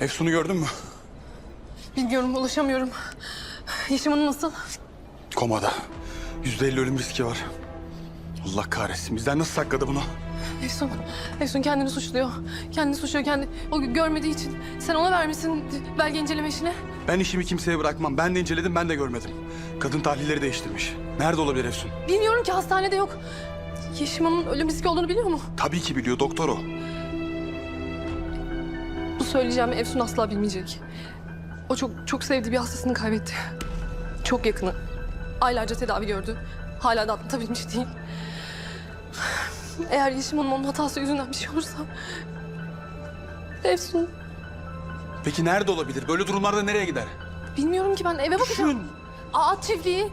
Efsun'u gördün mü? Bilmiyorum, ulaşamıyorum. Hanım nasıl? Komada. Yüzde elli ölüm riski var. Allah kahretsin. Bizden nasıl sakladı bunu? Efsun, Efsun kendini suçluyor. Kendini suçluyor, kendi... O görmediği için. Sen ona vermişsin belge inceleme işini. Ben işimi kimseye bırakmam. Ben de inceledim, ben de görmedim. Kadın tahlilleri değiştirmiş. Nerede olabilir Efsun? Bilmiyorum ki hastanede yok. Yeşim Hanım'ın ölüm riski olduğunu biliyor mu? Tabii ki biliyor, doktor o. Söyleyeceğimi Efsun asla bilmeyecek. O çok çok sevdiği bir hastasını kaybetti. Çok yakını. Aylarca tedavi gördü. Hala da atlatabilmiş değil. Eğer Yeşim Hanım onun hatası yüzünden bir şey olursa... Efsun, Peki nerede olabilir? Böyle durumlarda nereye gider? bilmiyorum ki ben eve bakacağım. Düşün. Aa, at çiftliği.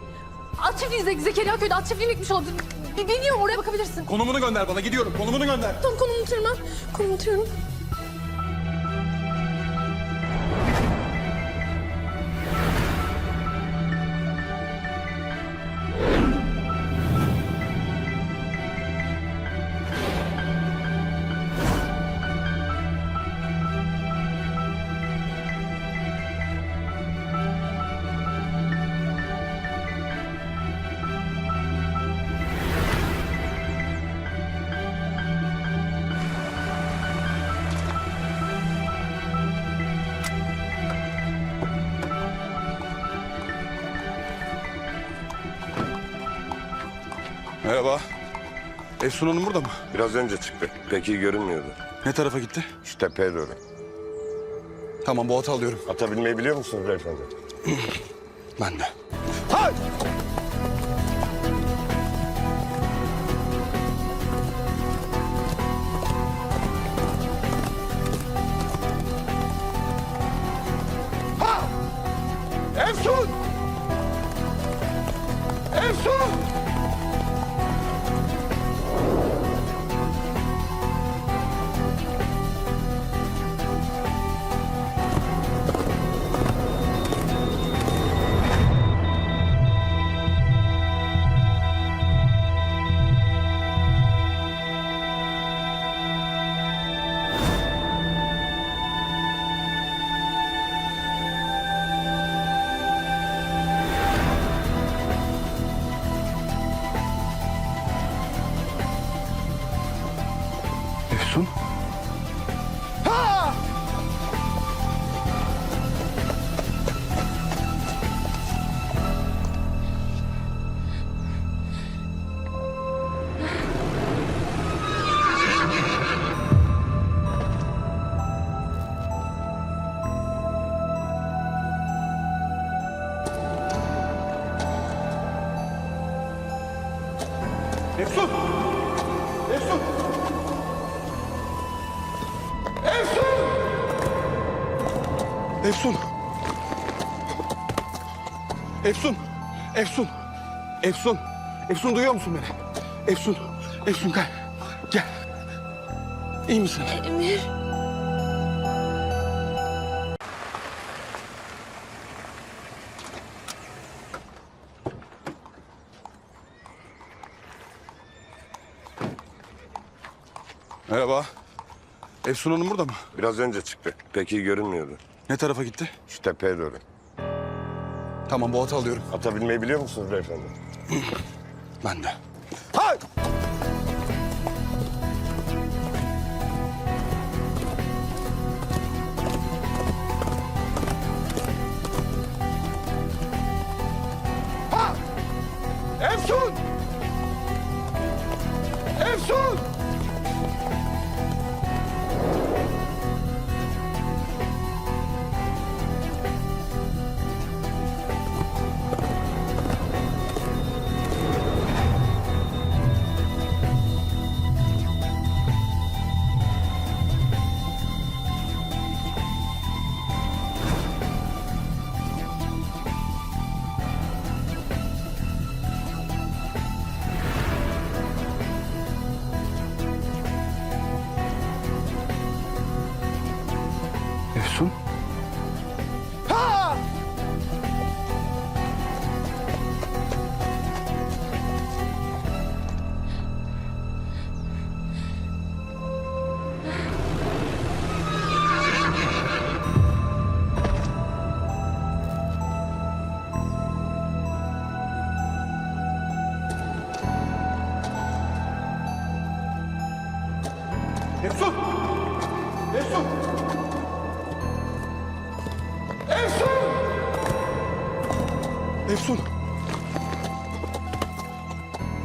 At çiftliği Zek Zekeriya köyde at çiftliğine gitmiş olabilir. Bi- Bilmiyorum oraya bakabilirsin. Konumunu gönder bana, gidiyorum. Konumunu gönder. Tamam konumu unutuyorum ben. Konumu unutuyorum. Merhaba. Efsun Hanım burada mı? Biraz önce çıktı. Pek iyi görünmüyordu. Ne tarafa gitti? Şu tepeye doğru. Tamam, bu atı alıyorum. Ata binmeyi biliyor musunuz beyefendi? Ben de. Efsun! Efsun! Efsun! Efsun! Efsun! Efsun duyuyor musun beni? Efsun! Efsun gel. Gel. İyi misin? Emir. Merhaba. Efsun Hanım burada mı? Biraz önce çıktı. Pek iyi görünmüyordu. Ne tarafa gitti? Şu tepeye doğru. Tamam bu atı alıyorum. Ata binmeyi biliyor musunuz beyefendi? Ben de.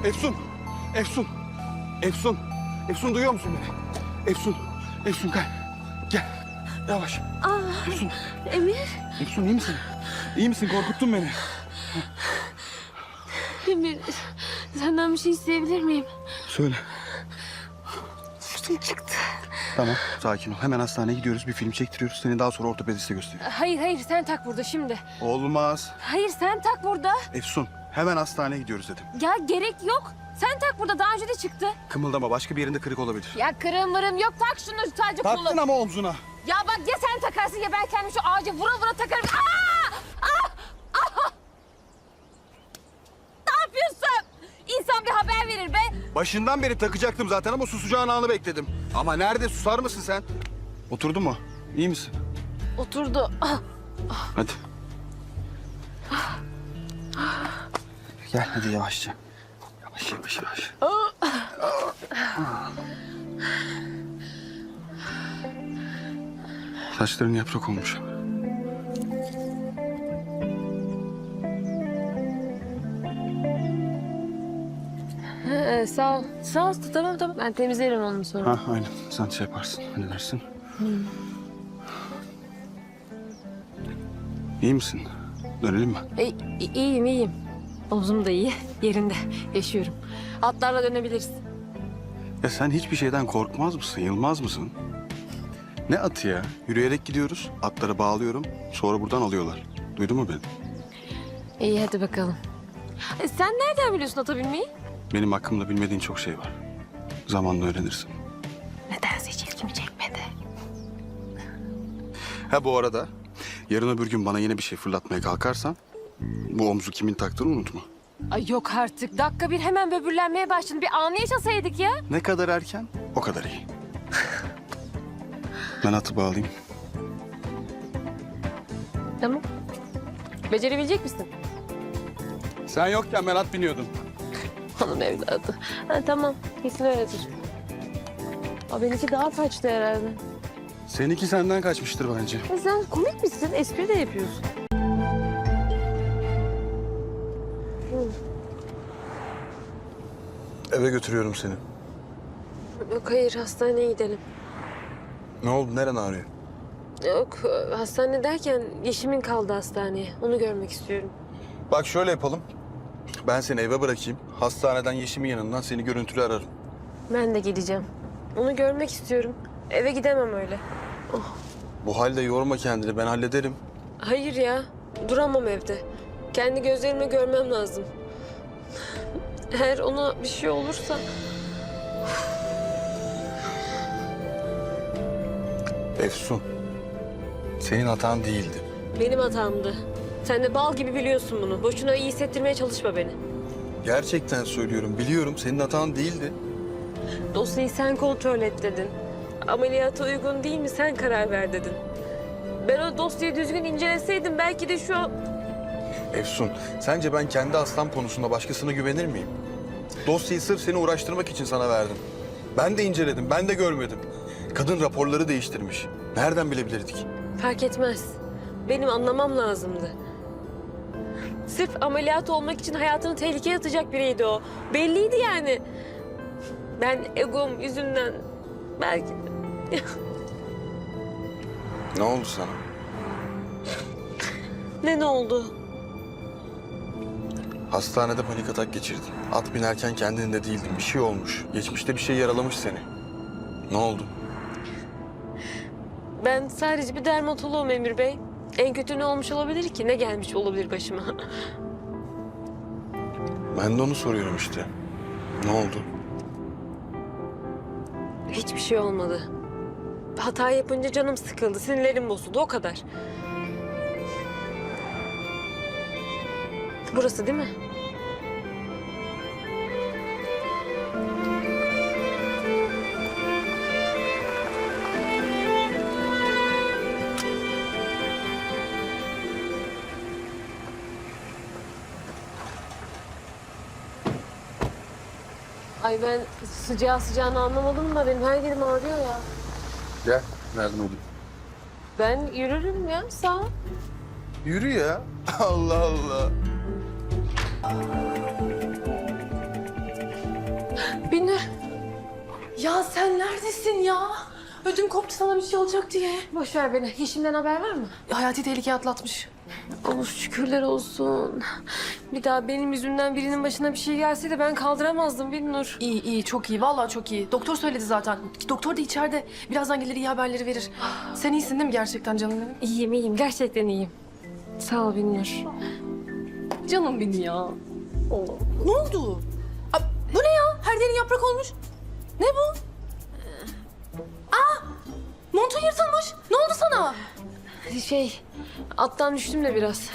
Efsun! Efsun! Efsun! Efsun duyuyor musun beni? Efsun! Efsun gel. Gel. Yavaş. Efsun! Emir, Efsun iyi misin? İyi misin? Korkuttun beni. Emir senden bir şey isteyebilir miyim? Söyle. Üstüm çıktı. Tamam sakin ol. Hemen hastaneye gidiyoruz. Bir film çektiriyoruz. Seni daha sonra ortopediste gösteriyor. Hayır hayır sen tak burada şimdi. Olmaz. Hayır sen tak burada. Efsun hemen hastaneye gidiyoruz dedim. Ya gerek yok. Sen tak burada daha önce de çıktı. Kımıldama başka bir yerinde kırık olabilir. Ya kırım mırım yok tak şunu sadece Taktın kullan. ama omzuna. Ya bak ya sen takarsın ya ben kendim şu ağaca vura vura takarım. Aa! Aa! Aa! Ne yapıyorsun? İnsan bir haber verir be. Başından beri takacaktım zaten ama susacağın anı bekledim. Ama nerede susar mısın sen? Oturdun mu? İyi misin? Oturdu. Ah, Hadi. Gel hadi yavaşça. Yavaş yavaş yavaş. Saçların yaprak olmuş. Ee, sağ ol. Sağ ol. Tamam tamam. Ben temizlerim onu sonra. Ha aynen sen şey yaparsın halledersin. İyi misin? Dönelim mi? E, iyiyim iyiyim. Omzum da iyi. Yerinde. Yaşıyorum. Atlarla dönebiliriz. Ya sen hiçbir şeyden korkmaz mısın, yılmaz mısın? Ne atı ya? Yürüyerek gidiyoruz, atları bağlıyorum, sonra buradan alıyorlar. Duydun mu beni? İyi hadi bakalım. E, sen nereden biliyorsun ata binmeyi? Benim hakkımda bilmediğin çok şey var. Zamanla öğrenirsin. Nedense hiç ilgimi çekmedi. Ha bu arada, yarın öbür gün bana yine bir şey fırlatmaya kalkarsan... ...bu omzu kimin taktığını unutma. Ay yok artık. Dakika bir hemen böbürlenmeye başladın. Bir anı yaşasaydık ya. Ne kadar erken, o kadar iyi. ben atı bağlayayım. Tamam. Becerebilecek misin? Sen yokken ben at biniyordum. Hanım evladı. Ha, tamam. Kesin öyledir. Aa, benimki daha kaçtı herhalde. Seninki senden kaçmıştır bence. E, sen komik misin? Espri de yapıyorsun. Eve götürüyorum seni. Yok hayır hastaneye gidelim. Ne oldu, neren ağrıyor? Yok hastane derken Yeşim'in kaldı hastaneye. Onu görmek istiyorum. Bak şöyle yapalım. Ben seni eve bırakayım. Hastaneden Yeşim'in yanından seni görüntülü ararım. Ben de gideceğim. Onu görmek istiyorum. Eve gidemem öyle. Bu halde yorma kendini ben hallederim. Hayır ya. Duramam evde. Kendi gözlerimle görmem lazım. Eğer ona bir şey olursa... Efsun. Senin hatan değildi. Benim hatamdı. Sen de bal gibi biliyorsun bunu. Boşuna iyi hissettirmeye çalışma beni. Gerçekten söylüyorum. Biliyorum senin hatan değildi. Dosyayı sen kontrol et dedin. Ameliyata uygun değil mi sen karar ver dedin. Ben o dosyayı düzgün inceleseydim belki de şu an... Efsun, sence ben kendi hastam konusunda başkasına güvenir miyim? Dosyayı sırf seni uğraştırmak için sana verdim. Ben de inceledim, ben de görmedim. Kadın raporları değiştirmiş. Nereden bilebilirdik? Fark etmez. Benim anlamam lazımdı. Sırf ameliyat olmak için hayatını tehlikeye atacak biriydi o. Belliydi yani. Ben egom yüzünden belki de... Ne oldu sana? ne ne oldu? Hastanede panik atak geçirdin. At binerken kendinde değildin. Bir şey olmuş. Geçmişte bir şey yaralamış seni. Ne oldu? Ben sadece bir dermatoloğum Emir Bey. En kötü ne olmuş olabilir ki? Ne gelmiş olabilir başıma? Ben de onu soruyorum işte. Ne oldu? Hiçbir şey olmadı. Hata yapınca canım sıkıldı, sinirlerim bozuldu o kadar. Burası değil mi? Ay ben sıcağı sıcağını anlamadım da benim her yerim ağrıyor ya. Gel. Nereden olayım? Ben yürürüm ya sağ. Yürü ya. Allah Allah. Binur. Ya sen neredesin ya? Ödüm koptu sana bir şey olacak diye. Boş ver beni. Yeşim'den haber var mı? Hayati tehlike atlatmış. Oh şükürler olsun. Bir daha benim yüzümden birinin başına bir şey gelse de ben kaldıramazdım Binnur. İyi iyi çok iyi vallahi çok iyi. Doktor söyledi zaten. Doktor da içeride. Birazdan gelir iyi haberleri verir. Sen iyisin değil mi gerçekten canım benim? İyiyim iyiyim. Gerçekten iyiyim. Sağ ol Binnur. Canım benim ya. Ne oldu? Aa, bu ne ya? Her yerin yaprak olmuş. Ne bu? Aa! Montun yırtılmış. Ne oldu sana? Şey, attan düştüm de biraz.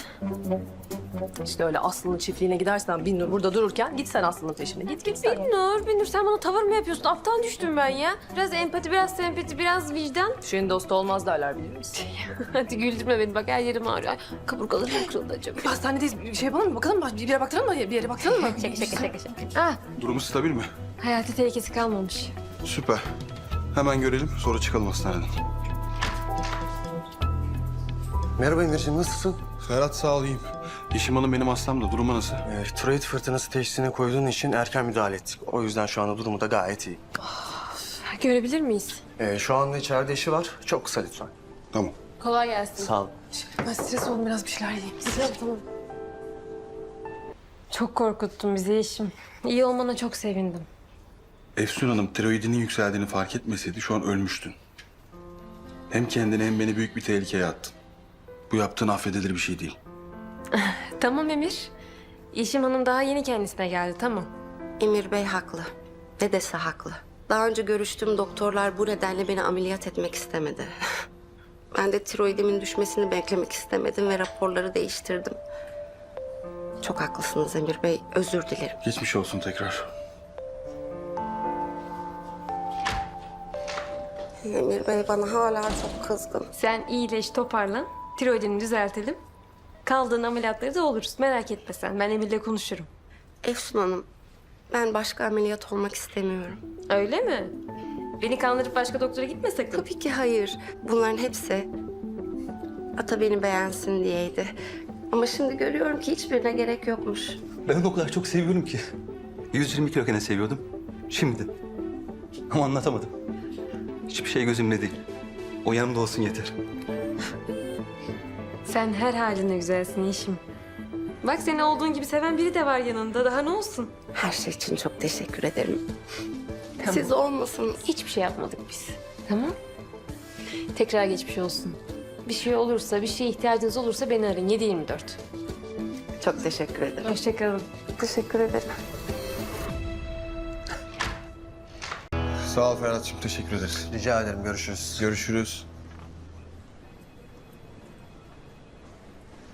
İşte öyle Aslı'nın çiftliğine gidersen Binnur burada dururken git sen Aslı'nın peşine. Git git sen. Binnur, Binnur sen bana tavır mı yapıyorsun? Attan düştüm ben ya. Biraz empati, biraz sempati, biraz vicdan. Düşenin dostu olmaz derler bilir misin? Hadi güldürme beni bak her yerim ağrıyor. Ay, Kaburgalarım kırıldı acaba. Bir hastanedeyiz. Bir şey yapalım mı? Bakalım mı? Bir yere baktıralım mı? Bir yere baktıralım mı? Şaka şaka şaka şaka. Ah, Durumu stabil mi? hayati tehlikesi kalmamış. Süper. Hemen görelim sonra çıkalım hastaneden. Merhaba Emirciğim, nasılsın? Ferhat sağ olayım. Yeşim Hanım benim hastam da durumu nasıl? Ee, tiroid fırtınası teşhisine koyduğun için erken müdahale ettik. O yüzden şu anda durumu da gayet iyi. Görebilir miyiz? Ee, şu anda içeride işi var. Çok kısa lütfen. Tamam. Kolay gelsin. Sağ ol. Ben stres oldum biraz bir şeyler yiyeyim. Tamam. Çok korkuttun bizi Yeşim. İyi olmana çok sevindim. Efsun Hanım tiroidinin yükseldiğini fark etmeseydi şu an ölmüştün. Hem kendini hem beni büyük bir tehlikeye attın. Bu yaptığın affedilir bir şey değil. Tamam Emir. Yeşim Hanım daha yeni kendisine geldi tamam. Emir Bey haklı. Dedesi haklı. Daha önce görüştüğüm doktorlar bu nedenle beni ameliyat etmek istemedi. Ben de tiroidimin düşmesini beklemek istemedim ve raporları değiştirdim. Çok haklısınız Emir Bey. Özür dilerim. Geçmiş olsun tekrar. Emir Bey bana hala çok kızgın. Sen iyileş toparlan. Tiroidini düzeltelim. Kaldığın ameliyatları da oluruz. Merak etme sen. Ben Emir'le konuşurum. Efsun Hanım, ben başka ameliyat olmak istemiyorum. Öyle mi? Beni kandırıp başka doktora gitme sakın. Tabii ki hayır. Bunların hepsi ata beni beğensin diyeydi. Ama şimdi görüyorum ki hiçbirine gerek yokmuş. Ben onu o kadar çok seviyorum ki. 120 kiloken seviyordum. Şimdi. Ama anlatamadım. Hiçbir şey gözümde değil. O yanımda olsun yeter. Sen her haline güzelsin Yeşim. Bak seni olduğun gibi seven biri de var yanında. Daha ne olsun? Her şey için çok teşekkür ederim. Siz olmasanız Hiçbir şey yapmadık biz. Tamam. Tekrar geçmiş olsun. Bir şey olursa, bir şeye ihtiyacınız olursa beni arayın. 7-24. çok teşekkür ederim. Hoşçakalın. Teşekkür ederim. Sağ ol Ferhat'cığım teşekkür ederiz. Rica ederim, görüşürüz. Görüşürüz.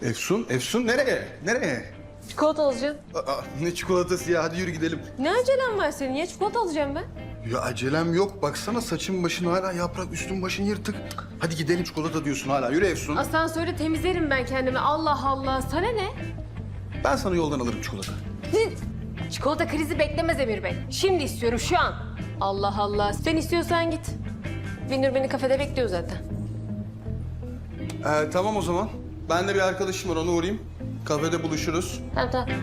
Efsun, Efsun nereye? Nereye? Çikolata alacağım. Aa, ne çikolatası ya hadi yürü gidelim. Ne acelem var senin ya? Çikolata alacağım ben. Ya acelem yok. Baksana saçın başın hala yaprak, üstün başın yırtık. Hadi gidelim çikolata diyorsun hala. Yürü Efsun. Asansörde temizlerim ben kendimi. Allah Allah. Sana ne? Ben sana yoldan alırım çikolata. Çikolata krizi beklemez Emir Bey. Şimdi istiyorum şu an. Allah Allah. Sen istiyorsan git. Binur beni kafede bekliyor zaten. Ee, tamam o zaman. Ben de bir arkadaşım var onu uğrayayım. Kafede buluşuruz. Tamam tamam.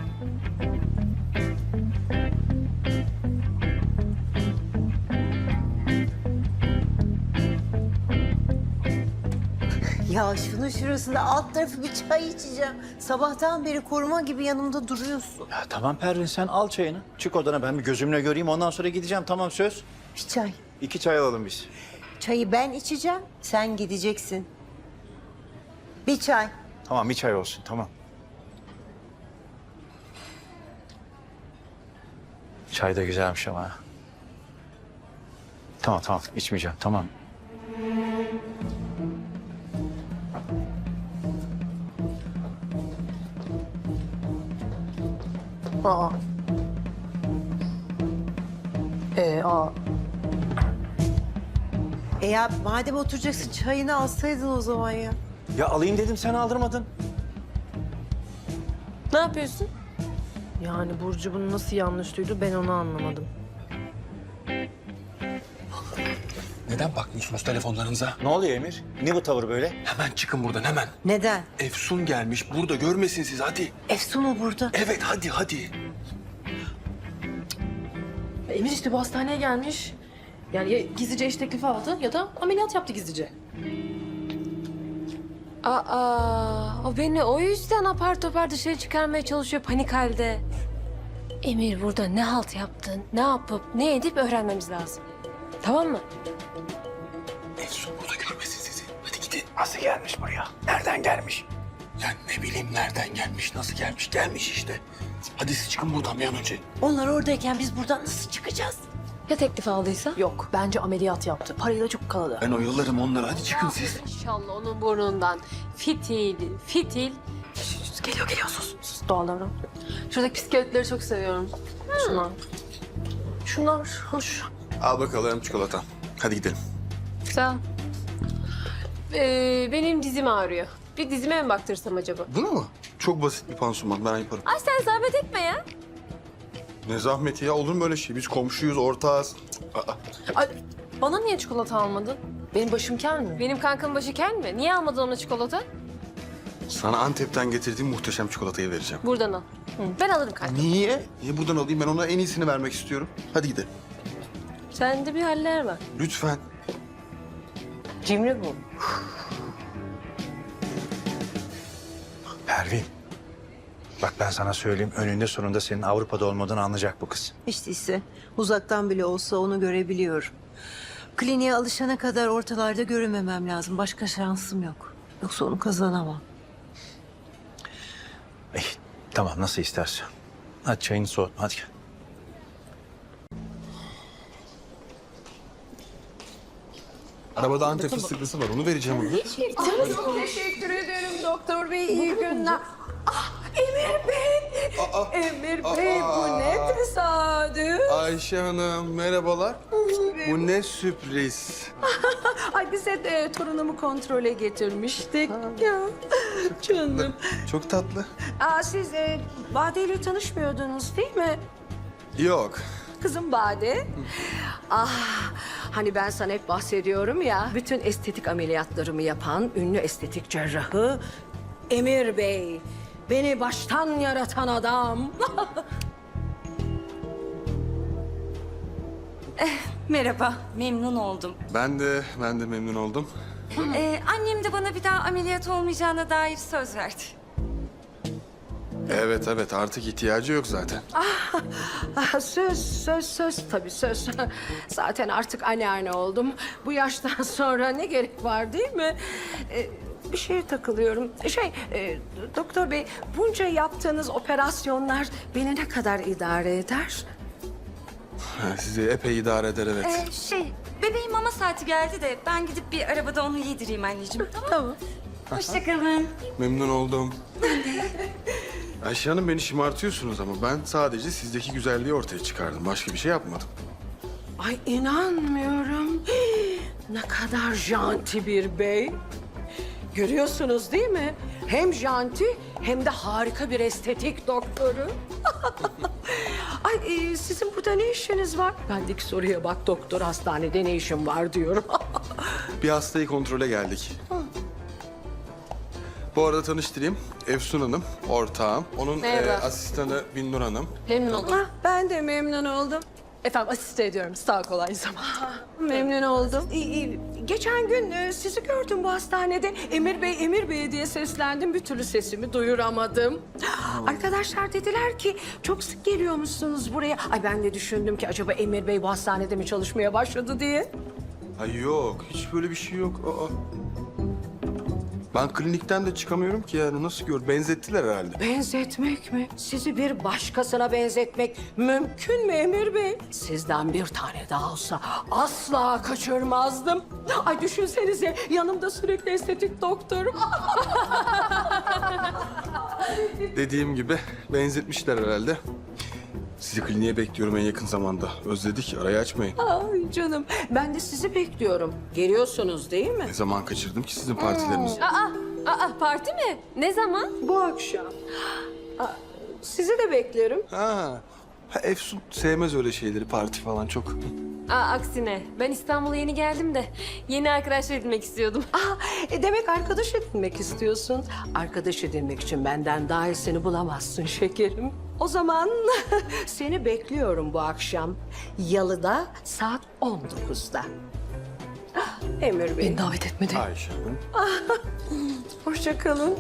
Ya şunun şurasında alt tarafı bir çay içeceğim. Sabahtan beri koruma gibi yanımda duruyorsun. Ya tamam Pervin sen al çayını. Çık odana ben bir gözümle göreyim ondan sonra gideceğim tamam söz. Bir çay. İki çay alalım biz. Çayı ben içeceğim, sen gideceksin. Bir çay. Tamam bir çay olsun tamam. Çay da güzelmiş ama. ha. Tamam tamam içmeyeceğim tamam. Aa. Ee, aa. E ya madem oturacaksın çayını alsaydın o zaman ya. Ya alayım dedim sen aldırmadın. Ne yapıyorsun? Yani Burcu bunu nasıl yanlış duydu ben onu anlamadım. Neden bakmıyorsunuz telefonlarınıza? Ne oluyor Emir? Ne bu tavır böyle? Hemen çıkın buradan hemen. Neden? Efsun gelmiş. Burada görmesin siz hadi. Efsun mu burada? Evet hadi hadi. Emir işte bu hastaneye gelmiş. Yani ya gizlice iş teklifi aldı ya da ameliyat yaptı gizlice. Aa, o beni o yüzden apar topar dışarı çıkarmaya çalışıyor panik halde. Emir burada ne halt yaptın, ne yapıp ne edip öğrenmemiz lazım. Tamam mı? Efsun burada görmesin sizi. Hadi gidin. Nasıl gelmiş buraya? Nereden gelmiş? Ya ne bileyim nereden gelmiş, nasıl gelmiş, gelmiş işte. Hadi siz çıkın buradan bir an önce. Onlar oradayken biz buradan nasıl çıkacağız? Ya teklif aldıysa? Yok bence ameliyat yaptı. Parayı da çok kaladı. Ben oyalarım onları. Hadi çıkın siz. İnşallah onun burnundan fitil, fitil. Geliyor geliyor sus. Sus doğal davran. Şuradaki bisikletleri çok seviyorum. Şunlar. Şunlar hoş. Al bakalım çikolata. Hadi gidelim. Sağ ol. Ee, benim dizim ağrıyor. Bir dizime mi baktırsam acaba? Bunu mu? Çok basit bir pansuman. Ben yaparım. Ay sen zahmet etme ya. Ne zahmeti ya? Olur mu öyle şey? Biz komşuyuz, ortağız. Aa, Ay, bana niye çikolata almadın? Benim başım kel mi? Benim kankam başı kel mi? Niye almadın ona çikolata? sana Antep'ten getirdiğim muhteşem çikolatayı vereceğim. Buradan al. Ben alırım kanka. Niye? Niye buradan alayım? Ben ona en iyisini vermek istiyorum. Hadi gidelim. Sende bir haller var. Lütfen. Cimri bu. Pervin. Bak ben sana söyleyeyim önünde sonunda senin Avrupa'da olmadığını anlayacak bu kız. İşte ise uzaktan bile olsa onu görebiliyorum. Kliniğe alışana kadar ortalarda görünmemem lazım. Başka şansım yok. Yoksa onu kazanamam. İyi tamam nasıl istersen. Hadi çayını soğutma hadi gel. Arabada Antep fıstıklısı var. Onu vereceğim ona. Teşekkür ederim doktor bey. iyi günler. Emir Bey. Emir Bey bu ne tesadüf. Ayşe Hanım merhabalar. Bu ne sürpriz. Ay bize de torunumu kontrole getirmiştik. Ya canım. Çok tatlı. Aa, siz e, Bade ile tanışmıyordunuz değil mi? Yok. Kızım Bade. Ah hani ben sana hep bahsediyorum ya. Bütün estetik ameliyatlarımı yapan ünlü estetik cerrahı Emir Bey. Beni baştan yaratan adam. Merhaba, memnun oldum. Ben de ben de memnun oldum. Ee, annem de bana bir daha ameliyat olmayacağına dair söz verdi. Evet evet artık ihtiyacı yok zaten. Ah, söz, söz, söz tabii söz. Zaten artık anneanne oldum. Bu yaştan sonra ne gerek var değil mi? Ee, bir şeye takılıyorum. Şey, e, doktor bey, bunca yaptığınız operasyonlar beni ne kadar idare eder? Sizi epey idare eder evet. Ee, şey, bebeğin mama saati geldi de ben gidip bir arabada onu yedireyim anneciğim. Tamam. Tamam. Hoşçakalın. Memnun oldum. Ayşe Hanım beni şımartıyorsunuz ama ben sadece sizdeki güzelliği ortaya çıkardım. Başka bir şey yapmadım. Ay inanmıyorum. Ne kadar janti bir bey. Görüyorsunuz değil mi? Hem janti hem de harika bir estetik doktoru. Ay e, sizin burada ne işiniz var? Bendeki soruya bak doktor hastanede ne işin var diyorum. Bir hastayı kontrole geldik. Bu arada tanıştırayım. Efsun Hanım, ortağım. Onun Merhaba. e, asistanı Binnur Hanım. Memnun oldum. Ah, ben de memnun oldum. Efendim asiste ediyorum. Sağ ol aynı zamanda. Memnun oldum. Ee, e, Geçen gün e, sizi gördüm bu hastanede. Emir Bey, Emir Bey diye seslendim. Bir türlü sesimi duyuramadım. Arkadaşlar dediler ki çok sık geliyormuşsunuz buraya. Ay ben de düşündüm ki acaba Emir Bey bu hastanede mi çalışmaya başladı diye. Ay yok, hiç böyle bir şey yok. Aa. Ben klinikten de çıkamıyorum ki yani nasıl gör? Benzettiler herhalde. Benzetmek mi? Sizi bir başkasına benzetmek mümkün mü Emir Bey? Sizden bir tane daha olsa asla kaçırmazdım. Ay düşünsenize yanımda sürekli estetik doktorum. Dediğim gibi benzetmişler herhalde. Sizi kliniğe bekliyorum en yakın zamanda. Özledik, arayı açmayın. Ay canım ben de sizi bekliyorum. Geliyorsunuz değil mi? Ne zaman kaçırdım ki sizin partilerinizi? Aa, aa parti mi? Ne zaman? Bu akşam. Aa, Sizi de beklerim. Ha, Ha, Efsun sevmez öyle şeyleri, parti falan çok. Aa, aksine ben İstanbul'a yeni geldim de yeni arkadaş edinmek istiyordum. Ah, e demek arkadaş edinmek istiyorsun. Arkadaş edinmek için benden daha iyisini bulamazsın şekerim. O zaman seni bekliyorum bu akşam. Yalı'da saat 19'da. Ah, Emir Bey, Beni davet etmedi. Ayşe Hanım. hoşça kalın.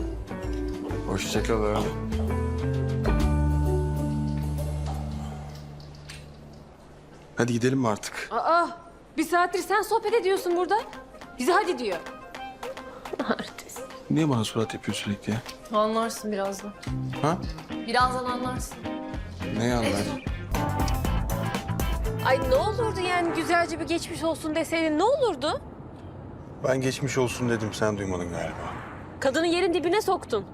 Hoşçakalın. Hadi gidelim mi artık? Aa, bir saattir sen sohbet ediyorsun burada. Bize hadi diyor. Artist. Niye bana surat yapıyorsun sürekli ya? Anlarsın birazdan. Ha? Birazdan anlarsın. Ne anlar? Ay ne olurdu yani güzelce bir geçmiş olsun deseydin ne olurdu? Ben geçmiş olsun dedim, sen duymadın galiba. Kadını yerin dibine soktun.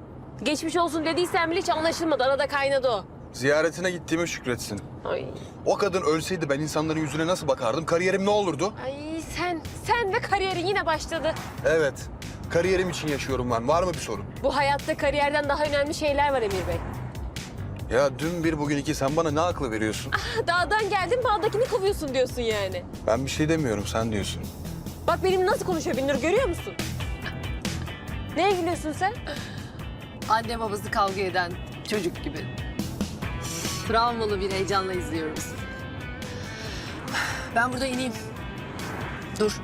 Geçmiş olsun dediysen bile hiç anlaşılmadı. Arada kaynadı o. Ziyaretine gittiğime şükretsin. Ay, O kadın ölseydi ben insanların yüzüne nasıl bakardım? Kariyerim ne olurdu? ay sen, sen ve kariyerin yine başladı. Evet. Kariyerim için yaşıyorum ben. Var mı bir sorun? Bu hayatta kariyerden daha önemli şeyler var Emir Bey. Ya dün bir bugün iki sen bana ne aklı veriyorsun? Dağdan geldin bağdakini kovuyorsun diyorsun yani. Ben bir şey demiyorum sen diyorsun. Bak benim nasıl konuşuyor Binnur görüyor musun? Neye gülüyorsun sen? Anne babası kavga eden çocuk gibi. Travmalı bir heyecanla izliyorum sizi. Ben burada ineyim. Dur.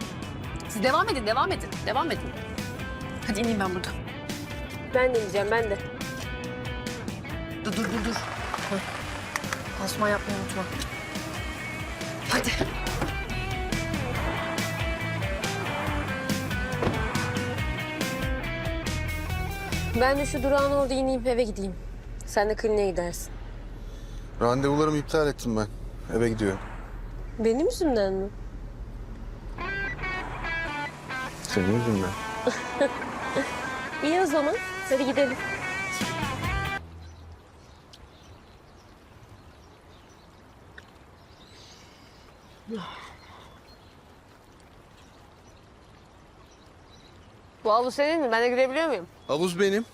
Siz devam edin, devam edin, devam edin. Hadi ineyim ben burada. Ben de diyeceğim ben de. Dur, dur, dur. Pansuman yapmayı unutma. Hadi. Ben de şu durağın orada ineyim eve gideyim. Sen de kliniğe gidersin. Randevularımı iptal ettim ben. Eve gidiyorum. Benim yüzümden mi? Senin yüzünden. İyi o zaman. Hadi gidelim. Bu havlu senin mi? Ben de girebiliyor muyum? Havuz benim.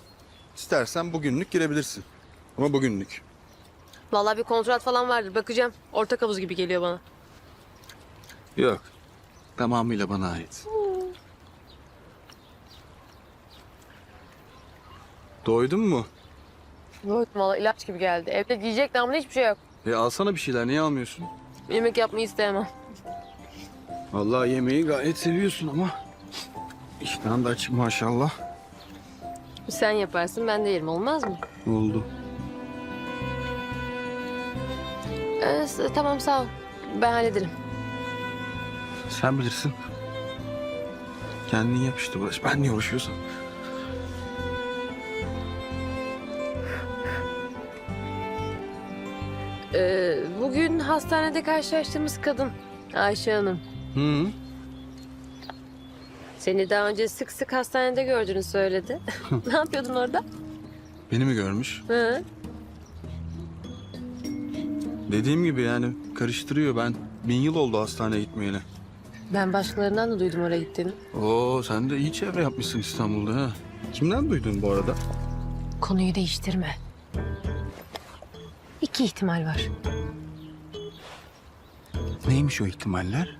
İstersen bugünlük girebilirsin. Ama bugünlük. Vallahi bir kontrat falan vardır. Bakacağım. Ortak havuz gibi geliyor bana. Yok. Tamamıyla bana ait. Doydun mu? Yok valla ilaç gibi geldi. Evde giyecek damla hiçbir şey yok. E alsana bir şeyler. Niye almıyorsun? Yemek yapmayı istemem. Vallahi yemeği gayet seviyorsun ama. İştahın da açık maşallah. Sen yaparsın ben de yerim olmaz mı? Oldu. Ee, s- tamam sağ ol. Ben hallederim. Sen bilirsin. Kendin yap işte Barış. Ben niye uğraşıyorsam. Ee, bugün hastanede karşılaştığımız kadın Ayşe Hanım. Hı. Seni daha önce sık sık hastanede gördüğünü söyledi. ne yapıyordun orada? Beni mi görmüş? Hı? Dediğim gibi yani karıştırıyor. Ben bin yıl oldu hastaneye gitmeyeli. Ben başkalarından da duydum oraya gittiğini. Oo sen de iyi çevre yapmışsın İstanbul'da ha. Kimden duydun bu arada? Konuyu değiştirme. İki ihtimal var. Neymiş o ihtimaller?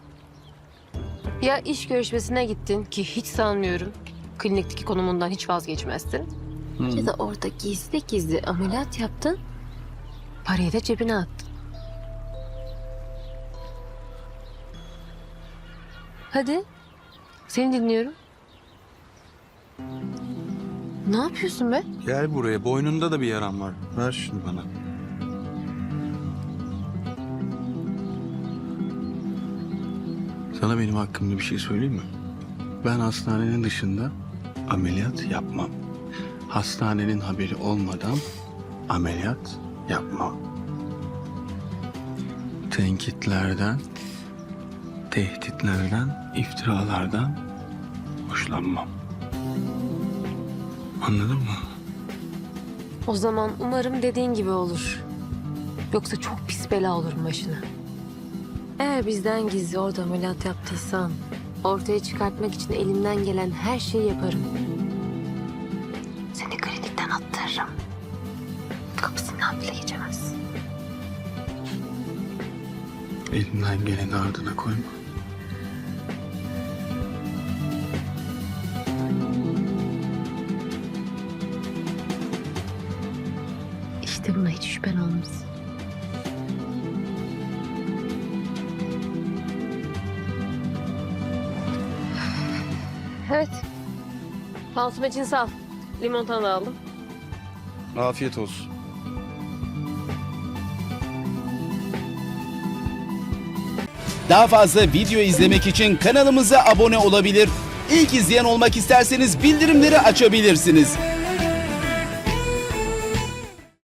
Ya iş görüşmesine gittin ki hiç sanmıyorum. Klinikteki konumundan hiç vazgeçmezsin. Ya da orada gizli gizli ameliyat yaptın. Parayı da cebine attın. Hadi. Seni dinliyorum. Ne yapıyorsun be? Gel buraya. Boynunda da bir yaram var. Ver şunu bana. Sana benim hakkımda bir şey söyleyeyim mi? Ben hastanenin dışında ameliyat yapmam. Hastanenin haberi olmadan ameliyat yapmam. Tenkitlerden, tehditlerden, iftiralardan hoşlanmam. Anladın mı? O zaman umarım dediğin gibi olur. Yoksa çok pis bela olurum başına. Eğer bizden gizli orada ameliyat yaptıysan... ...ortaya çıkartmak için elimden gelen her şeyi yaparım. Seni klinikten attırırım. Kapısından bile geçemezsin. Elimden geleni ardına koyma. İçin sağ ol. Limonata da aldım. Afiyet olsun. Daha fazla video izlemek için kanalımıza abone olabilir. İlk izleyen olmak isterseniz bildirimleri açabilirsiniz.